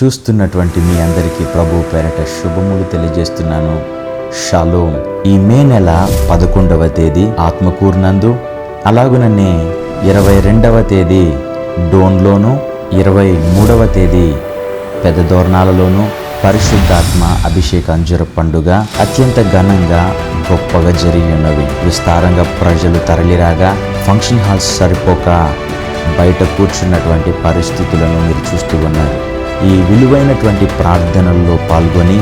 చూస్తున్నటువంటి మీ అందరికీ ప్రభు పేరట శుభములు తెలియజేస్తున్నాను. షాలోం. ఈ మే నెల పదకొండవ తేదీ ఆత్మకూర్నందు అలాగుననే ఇరవై రెండవ తేదీ డోన్లోను ఇరవై మూడవ తేదీ పెద్ద దోర్నాలలోను పరిశుద్ధాత్మ అభిషేక అంజుర పండుగ అత్యంత ఘనంగా గొప్పగా జరిగి ఉన్నవి విస్తారంగా ప్రజలు తరలిరాగా ఫంక్షన్ హాల్స్ సరిపోక బయట కూర్చున్నటువంటి పరిస్థితులను మీరు చూస్తూ ఉన్నారు. ఈ విలువైనటువంటి ప్రార్థనల్లో పాల్గొని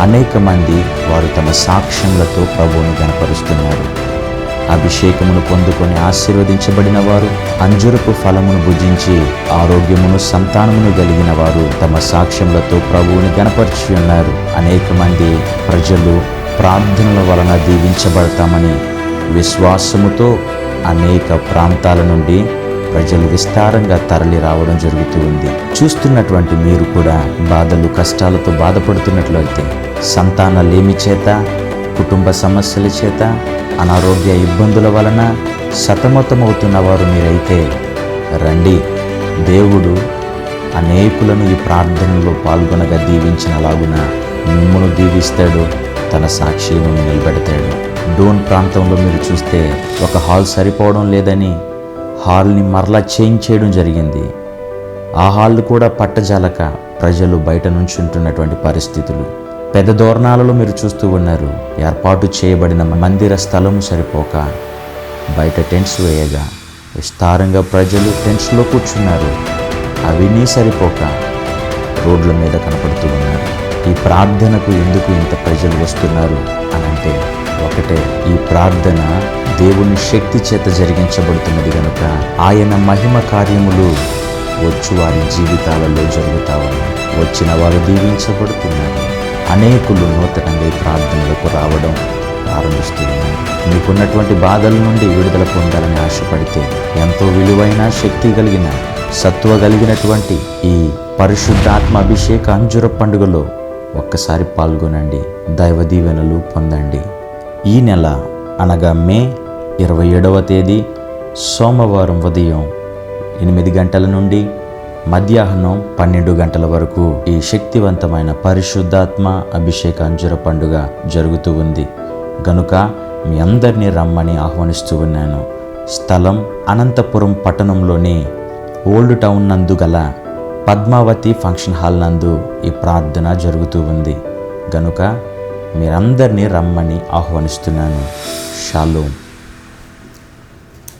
అనేక మంది వారు తమ సాక్ష్యములతో ప్రభువుని గనపరుస్తున్నారు అభిషేకమును పొందుకొని ఆశీర్వదించబడిన వారు అంజురపు ఫలమును భుజించి ఆరోగ్యమును సంతానమును కలిగిన వారు తమ సాక్ష్యములతో ప్రభువుని గనపరిచి ఉన్నారు. అనేక మంది ప్రజలు ప్రార్థనల వలన దీవించబడతామని విశ్వాసముతో అనేక ప్రాంతాల నుండి ప్రజలు విస్తారంగా తరలి రావడం జరుగుతూ ఉంది. చూస్తున్నటువంటి మీరు కూడా బాధలు కష్టాలతో బాధపడుతున్నట్లయితే సంతాన లేమి చేత కుటుంబ సమస్యల చేత అనారోగ్య ఇబ్బందుల వలన సతమతమవుతున్న వారు మీరైతే రండి. దేవుడు అనేకులను ఈ ప్రార్థనలో పాల్గొనగా దీవించినలాగున మిమ్మను దీవిస్తాడు తన సాక్షిని నిలబెడతాడు. డోన్ ప్రాంతంలో మీరు చూస్తే ఒక హాల్ సరిపోవడం లేదని హాల్ని మరలా చేంజ్ చేయడం జరిగింది. ఆ హాల్ కూడా పట్టజాలక ప్రజలు బయట నుంచుంటున్నటువంటి పరిస్థితులు. పెద్ద దోరణాలలో మీరు చూస్తూ ఉన్నారు. ఏర్పాటు చేయబడిన మందిర స్థలము సరిపోక బయట టెంట్స్ వేయగా విస్తారంగా ప్రజలు టెంట్స్లో కూర్చున్నారు. అవినీ సరిపోక రోడ్ల మీద కనపడుతూ ఉన్నారు. ఈ ప్రార్థనకు ఎందుకు ఇంత ప్రజలు వస్తున్నారు అనంటే ఒకటే ఈ ప్రార్థన దేవుని శక్తి చేత జరిగించబడుతున్నది కనుక ఆయన మహిమ కార్యములు వచ్చు వారి జీవితాలలో జరుగుతా ఉన్నాయి. వచ్చిన వారు దీవించబడుతున్నారు. అనేకులు నూతనంగా ఈ ప్రార్థనలకు రావడం ప్రారంభిస్తున్నారు మీకున్నటువంటి బాధల నుండి విడుదల పొందాలని ఆశపడితే ఎంతో విలువైన శక్తి కలిగిన సత్వ కలిగినటువంటి ఈ పరిశుద్ధాత్మ అభిషేక అంజుర పండుగలో ఒక్కసారి పాల్గొనండి. దైవ దీవెనలు పొందండి. ఈ నెల అనగా మే ఇరవై ఏడవ తేదీ సోమవారం ఉదయం ఎనిమిది గంటల నుండి మధ్యాహ్నం పన్నెండు గంటల వరకు ఈ శక్తివంతమైన పరిశుద్ధాత్మ అభిషేక అంజుర పండుగ జరుగుతూ ఉంది. గనుక మీ అందరినీ రమ్మని ఆహ్వానిస్తూ ఉన్నాను. స్థలం అనంతపురం పట్టణంలోని ఓల్డ్ టౌన్ నందు గల పద్మావతి ఫంక్షన్ హాల్ నందు ఈ ప్రార్థన జరుగుతూ ఉంది. గనుక మీరందరినీ రమ్మని ఆహ్వానిస్తున్నాను. షాలోం.